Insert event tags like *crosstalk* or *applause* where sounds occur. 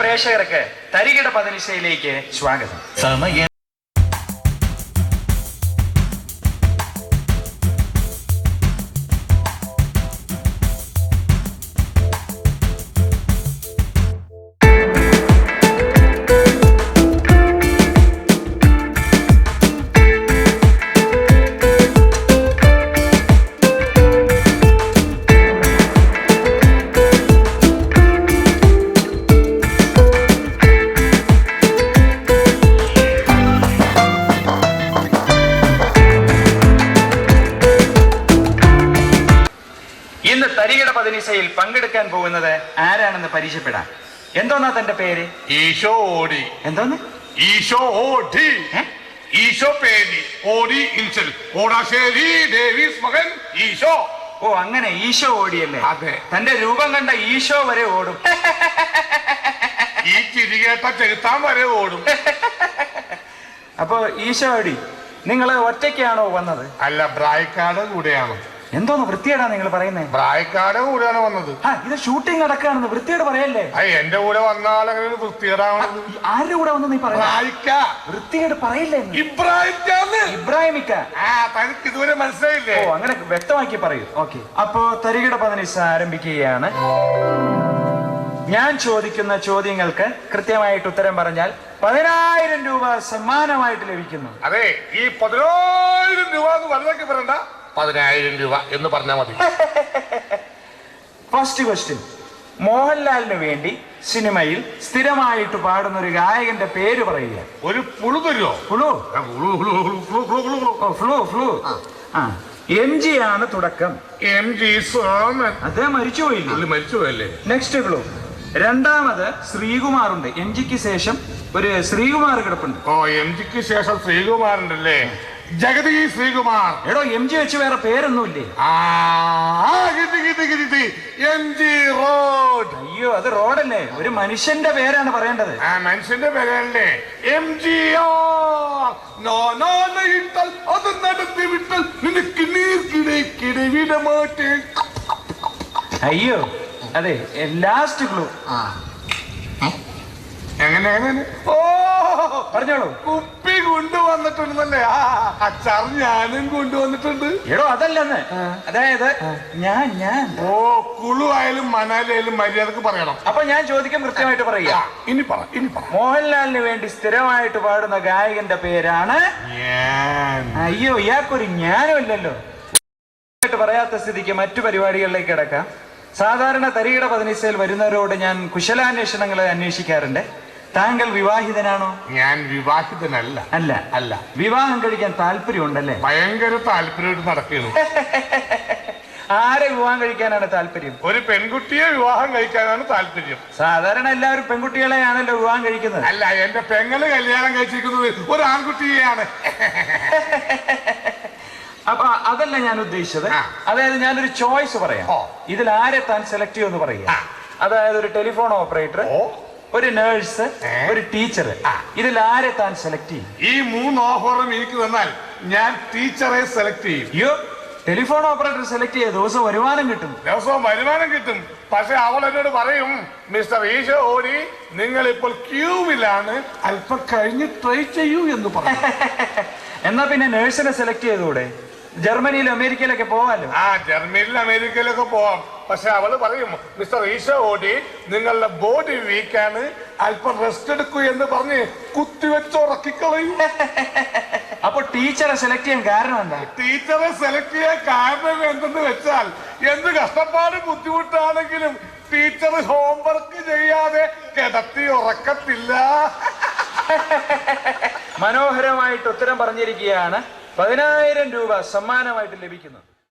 പ്രേക്ഷകർക്ക് തരികിട പതനിശയിലേക്ക് സ്വാഗതം. സമയ തരികിട പതിനിശയിൽ പങ്കെടുക്കാൻ പോകുന്നത് ആരാണെന്ന് പരിചയപ്പെടാം എന്തോന്നാ തന്റെ പേര്? ഈശോ ഓടി. എന്തോന്ന്? ഈശോ ഓടി? ഈശോ പേരി ഓടി ഇൻസൽ. ഓടാശ്ശേരി ഡേവിസ് മകൻ ഈശോ. ഓ അങ്ങനെ ഈശോ ഓടിയല്ലേ? അതെ. തന്റെ രൂപം കണ്ട ഈശോ വരെ ഓടും. ഈ ചിരി കേട്ട ചെലുത്താൻ വരെ ഓടും. അപ്പോ ഈശോ ഓടി നിങ്ങൾ ഒറ്റയ്ക്കാണോ വന്നത്? അല്ല ബ്രായക്കാട് കൂടെയാണ്. എന്തോന്ന് വൃത്തിയേടാ നിങ്ങൾ പറയുന്നത് പ്രായക്കാരുടെ കൂടെയാണ് വന്നത്. ആ ഇത് ഷൂട്ടിംഗ് നടക്കുകയാണെന്ന് വൃത്തിയോട് പറയല്ലേ? അയ്യ എന്റെ കൂടെ വന്നാൽ അങ്ങനെ വൃത്തികേടാവണത് ഈ ആരുടെ കൂടെ വന്ന് നീ പറയാ വൃത്തിയോട് പറയില്ലേ നീ? ഇബ്രാഹിക്കാന്ന് ഇബ്രാഹിമിക്ക. ആ തനിക്ക് ഇതുവരെ മനസ്സിലായില്ലേ? ഓ അങ്ങനെ വ്യക്തമാക്കി പറയൂ. ഓക്കെ. അപ്പോ തരികിട പതിനിസ ആരംഭിക്കുകയാണ്. ഞാൻ ചോദിക്കുന്ന ചോദ്യങ്ങൾക്ക് കൃത്യമായിട്ട് ഉത്തരം പറഞ്ഞാൽ പതിനായിരം രൂപ സമ്മാനമായിട്ട് ലഭിക്കുന്നു. അതെ ഈ പതിനായിരം രൂപ എന്ന് വലുതാക്കി പറയണ്ട. പതിനായിരം രൂപ എന്ന് പറഞ്ഞാൽ മതി. *laughs* ഫസ്റ്റ് ക്വസ്റ്റ്യൻ മോഹൻലാലിന് വേണ്ടി സിനിമയിൽ സ്ഥിരമായിട്ട് പാടുന്ന ഒരു ഗായകന്റെ പേര് പറയുക. ഒരു പുളു തരുമോ ഫ്ലൂ പുളു ഫ്ലൂ ഫ്ലൂ. ആ. എം ജി ആണ് തുടക്കം. എം ജി സോമൻ അദ്ദേഹം മരിച്ചുപോയില്ലേ മരിച്ചുപോയല്ലേ മരിച്ചു പോയല്ലേ? നെക്സ്റ്റ് ക്ലൂ രണ്ടാമത് ശ്രീകുമാർ ഉണ്ട് എം ജിക്ക് ശേഷം ഒരു ശ്രീകുമാർ കിടപ്പുണ്ട്. ഓ എം ജിക്ക് ശേഷം ശ്രീകുമാറുണ്ടല്ലേ? ജഗതി ശ്രീകുമാർ. എടോ എം ജി വെച്ച് വേറെ പേരൊന്നുമില്ലേ? M G road. അയ്യോ അത് റോഡല്ലേ? ഒരു മനുഷ്യന്റെ പേരാണ് പറയേണ്ടത്. ആ മനുഷ്യന്റെ പേരല്ലേ? എം ജി നോ നോ ഇട്ടാൽ അത് നടത്തി വിട്ടാൽ. നിനക്ക് നീർക്കിടയ്ക്കിടെ വിടമാറ്റേ അയ്യോ അതെ ലാസ്റ്റ് ക്ലൂ എങ്ങനെ എങ്ങനെ? ഓ പറഞ്ഞോളൂ. കൊണ്ടുവന്നിട്ടുണ്ടെന്നല്ലേ? ആ അച്ചാർ ഞാനും കൊണ്ടുവന്നിട്ടുണ്ട്. എടോ അതല്ലെന്ന്. അതായത് ഞാൻ ഞാൻ. ഓ കുളു ആയാലും മണാലി മര്യാദയ്ക്ക് പറയണം. അപ്പൊ ഞാൻ ചോദിക്കാൻ കൃത്യമായിട്ട് പറയാ പറയുക ഇനി പറ ഇനി പറ. മോഹൻലാലിന് വേണ്ടി സ്ഥിരമായിട്ട് പാടുന്ന ഗായകന്റെ പേരാണ് അയ്യോ ഇയാൾക്കൊരു ജ്ഞാനം ഇല്ലല്ലോ. പറയാത്ത സ്ഥിതിക്ക് മറ്റു പരിപാടികളിലേക്ക് കിടക്കാം. സാധാരണ തരികിട പതിനിസയിൽ വരുന്നവരോട് ഞാൻ കുശലാന്വേഷണങ്ങളെ അന്വേഷിക്കാറുണ്ട്. താങ്കൾ വിവാഹിതനാണോ? ഞാൻ വിവാഹിതനല്ല. അല്ല. അല്ല. വിവാഹം കഴിക്കാൻ താല്പര്യമുണ്ടല്ലേ? ഭയങ്കര താല്പര്യമായിട്ട് നടക്കുന്നു *laughs* ആരെ വിവാഹം കഴിക്കാനാണ് താല്പര്യം? ഒരു പെൺകുട്ടിയെ വിവാഹം കഴിക്കാനാണ് താല്പര്യം. സാധാരണ എല്ലാവരും പെൺകുട്ടികളെയാണല്ലോ വിവാഹം കഴിക്കുന്നത്. അല്ല എന്റെ പെങ്ങൾ കല്യാണം കഴിച്ചിരിക്കുന്നത് ഒരു ആൺകുട്ടിയെയാണ്. *laughs* അപ്പൊ അതല്ല ഞാൻ ഉദ്ദേശിച്ചത്. അതായത് ഞാനൊരു ചോയ്സ് പറയാം. ഇതിൽ ആരെ താൻ സെലക്ട് ചെയ്യുമെന്ന് പറയുക. അതായത് ഒരു ടെലിഫോൺ ഓപ്പറേറ്റർ ഒരു നേഴ്സ് ഒരു ടീച്ചർ ഇതിൽ ആരെ താൻ സെലക്ട് ചെയ്യും? ഈ മൂന്ന് ഓഫറും എനിക്ക് തന്നാൽ ഞാൻ ടീച്ചറെ സെലക്ട് ചെയ്യും. അയ്യോ ടെലിഫോൺ ഓപ്പറേറ്റർ സെലക്ട് ചെയ്ത ദിവസം വരുമാനം കിട്ടും. ദിവസവും വരുമാനം കിട്ടും. പക്ഷെ അവൾ എന്നോട് പറയും മിസ്റ്റർ ഈശോ ഓടി നിങ്ങൾ ഇപ്പോൾ ക്യൂവിലാണ് അല്പം കഴിഞ്ഞ് ട്രൈ ചെയ്യൂ എന്ന് പറയും. *laughs* എന്നാ പിന്നെ നേഴ്സിനെ സെലക്ട് ചെയ്തുകൂടെ ജർമ്മനിയിലും അമേരിക്കയിലൊക്കെ പോവാലോ? ആ ജർമ്മനിയിലും അമേരിക്കയിലൊക്കെ പോവാം. പക്ഷെ അവൾ പറയും മിസ്റ്റർ ഈശോ ഓടി നിങ്ങളുടെ ബോഡി വീക്കാണ് അല്പം റെസ്റ്റ് എടുക്കൂ എന്ന് പറഞ്ഞ് കുത്തിവെച്ച് ഉറക്കിക്കളയും. *laughs* അപ്പൊ ടീച്ചറെ സെലക്ട് ചെയ്യാൻ കാരണം എന്താ? ടീച്ചറെ സെലക്ട് ചെയ്യാൻ കാരണം എന്തെന്ന് വെച്ചാൽ എന്ത് കഷ്ടപ്പാട് ബുദ്ധിമുട്ടാണെങ്കിലും ടീച്ചർ ഹോംവർക്ക് ചെയ്യാതെ കിടത്തി ഉറക്കത്തില്ല. *laughs* മനോഹരമായിട്ട് ഉത്തരം പറഞ്ഞിരിക്കുകയാണ്. പതിനായിരം രൂപ സമ്മാനമായിട്ട് ലഭിക്കുന്നു.